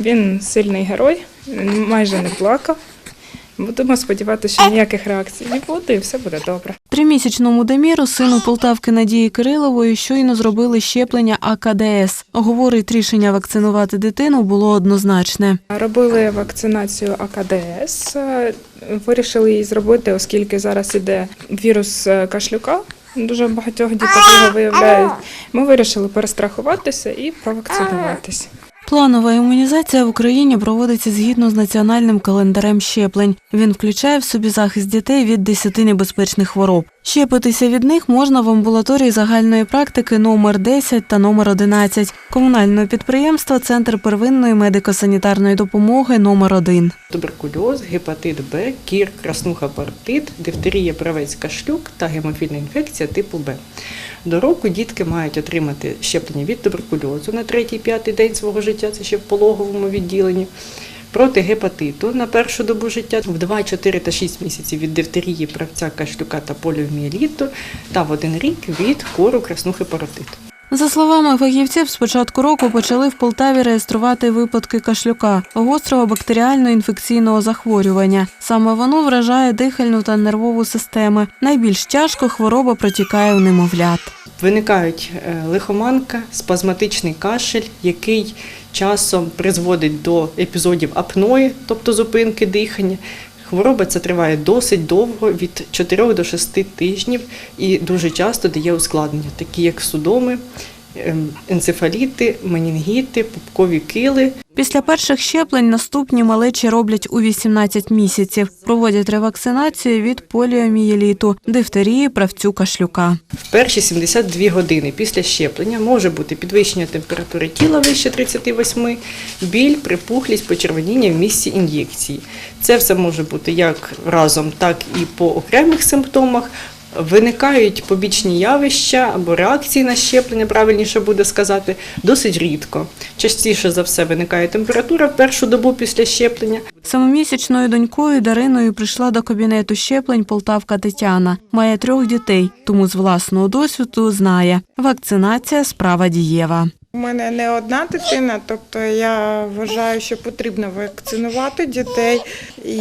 Він сильний герой, майже не плакав. Будемо сподіватися, що ніяких реакцій не буде і все буде добре. Тримісячному Деміру, сину Полтавки Надії Кирилової, щойно зробили щеплення АКДС. Говорить, рішення вакцинувати дитину було однозначне. Робили вакцинацію АКДС. е, Вирішили її зробити, оскільки зараз іде вірус е, кашлюка. Дуже багатьох діток його виявляють. Ми вирішили перестрахуватися і провакцинуватися. Планова імунізація в Україні проводиться згідно з національним календарем щеплень. Він включає в собі захист дітей від 10 небезпечних хвороб. Щепитися від них можна в амбулаторії загальної практики номер 10 та номер 11 комунального підприємства Центр первинної медико-санітарної допомоги номер 1 туберкульоз, гепатит Б, кір, краснуха паротит, дифтерія, правець кашлюк та гемофільна інфекція типу Б. До року дітки мають отримати щеплення від туберкульозу на третій-п'ятий день свого життя, це ще в пологовому відділенні. Проти гепатиту на першу добу життя в 2, 4 та 6 місяців від дифтерії, правця кашлюка та поліоміеліту та в один рік від кору краснухи паротиту. За словами фахівців, з початку року почали в Полтаві реєструвати випадки кашлюка гострого бактеріально-інфекційного захворювання. Саме воно вражає дихальну та нервову системи. Найбільш тяжко хвороба протікає у немовлят. Виникають е, лихоманка, спазматичний кашель, який часом призводить до епізодів апної, тобто зупинки дихання. Хвороба ця триває досить довго, від 4 до 6 тижнів, і дуже часто дає ускладнення, такі як судоми, енцефаліти, менінгіти, пупкові кили. Після перших щеплень наступні малечі роблять у 18 місяців. Проводять ревакцинацію від поліомієліту, дифтерії, правцю кашлюка. В перші 72 години після щеплення може бути підвищення температури тіла вище 38, біль, припухлість, почервоніння в місці ін'єкції. Це все може бути як разом, так і по окремих симптомах. Виникають побічні явища або реакції на щеплення, правильніше буде сказати, досить рідко. Частіше за все виникає температура в першу добу після щеплення, Самомісячною донькою Дариною прийшла до кабінету щеплень Полтавка Тетяна. Має трьох дітей, тому з власного досвіду знає, вакцинація справа дієва. У мене не одна дитина, тобто я вважаю, що потрібно вакцинувати дітей і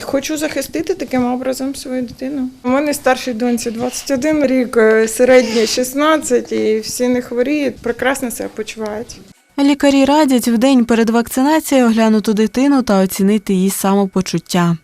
хочу захистити таким образом свою дитину. У мене старшій доньці 21 рік, е, середній 16 і всі не хворіють, прекрасно себе почувають. Лікарі радять в день перед вакцинацією оглянути дитину та оцінити її самопочуття.